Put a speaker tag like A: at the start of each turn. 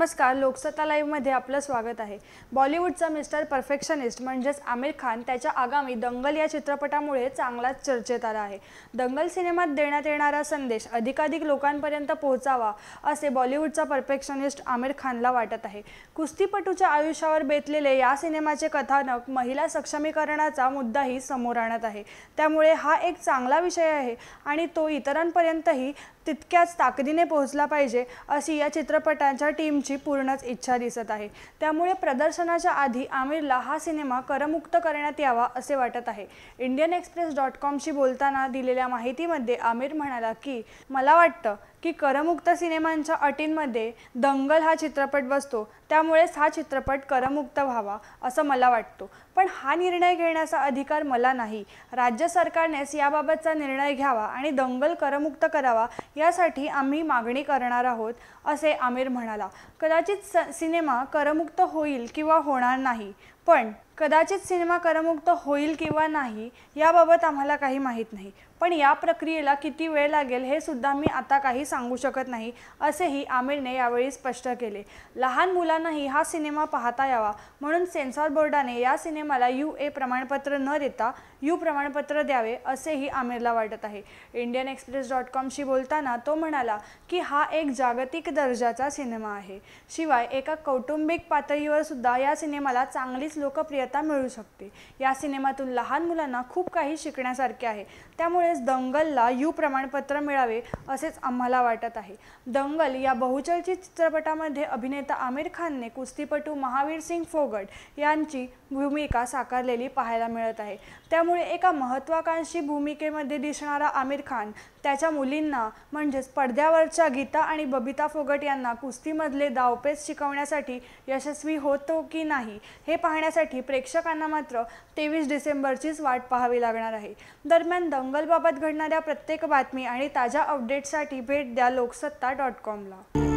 A: नमस्कार लोकसत्ता लाईव्हमध्ये आपलं स्वागत आहे. बॉलिवूडचा मिस्टर परफेक्शनिस्ट म्हणजेच आमिर खान त्याच्या आगामी दंगल या चित्रपटामुळे चांगलाच चर्चेत आला आहे. दंगल सिनेमात देण्यात येणारा संदेश अधिकाधिक लोकांपर्यंत पोहोचावा असे बॉलिवूडचा परफेक्शनिस्ट आमिर खानला वाटत आहे. कुस्तीपटूच्या आयुष्यावर बेतलेले या सिनेमाचे कथानक महिला सक्षमीकरणाचा मुद्दाही समोर आणत आहे. त्यामुळे हा एक चांगला विषय आहे आणि तो इतरांपर्यंतही तितक्याच ताकदीने पोहोचला पाहिजे अशी या चित्रपटाच्या टीमची पूर्णच इच्छा दिसत आहे. त्यामुळे प्रदर्शनाच्या आधी आमिरला हा सिनेमा करमुक्त करण्यात यावा असे वाटत आहे. इंडियन एक्सप्रेस डॉट कॉमशी बोलताना दिलेल्या माहितीमध्ये आमिर म्हणाला की मला वाटतं की करमुक्त सिनेमांच्या अटींमध्ये दंगल हा चित्रपट बसतो त्यामुळेच हा चित्रपट करमुक्त व्हावा असं मला वाटतो. पण हा निर्णय घेण्याचा अधिकार मला नाही. राज्य सरकारनेच याबाबतचा निर्णय घ्यावा आणि दंगल करमुक्त करावा यासाठी आम्ही मागणी करणार आहोत असे आमिर म्हणाला. कदाचित स सिनेमा करमुक्त होईल किंवा होणार नाही पण कदाचित सिनेमा करमुक्त होईल किंवा नाही याबाबत आम्हाला काही माहीत नाही. पण या प्रक्रियेला किती वेळ लागेल हे सुद्धा मी आता काही सांगू शकत नाही असेही आमिरने यावेळी स्पष्ट केले. लहान मुलांनाही हा सिनेमा पाहता यावा म्हणून सेन्सॉर बोर्डाने या सिनेमाला यू ए प्रमाणपत्र न देता यू प्रमाणपत्र द्यावे असेही आमिरला वाटत आहे. इंडियन एक्सप्रेस डॉट कॉमशी बोलताना तो म्हणाला की हा एक जागतिक दर्जाचा सिनेमा आहे. शिवाय एका कौटुंबिक पातळीवर सुद्धा या सिनेमाला चांगलीच लोकप्रियता मिळू शकते. या सिनेमातून लहान मुलांना खूप काही शिकण्यासारखे आहे. त्यामुळेच दंगलला यू प्रमाणपत्र मिळावे असेच आम्हाला वाटत आहे. दंगल या बहुचर्चित चित्रपटामध्ये अभिनेता आमिर खानने कुस्तीपटू महावीर सिंग फोगट यांची भूमिका साकारलेली पाहायला मिळत आहे. त्यामुळे एका महत्त्वाकांक्षी भूमिकेमध्ये दिसणारा आमिर खान त्याच्या मुलींना म्हणजेच पडद्यावरच्या गीता आणि बबिता फोगट यांना कुस्तीमधले दावपेच शिकवण्यासाठी यशस्वी होतो की नाही हे पाहण्यासाठी प्रेक्षकांना मात्र तेवीस डिसेंबरचीच वाट पाहावी लागणार आहे. दरम्यान दंगलबाबत घडणाऱ्या प्रत्येक बातमी आणि ताज्या अपडेट्ससाठी भेट द्या लोकसत्ता डॉट कॉमला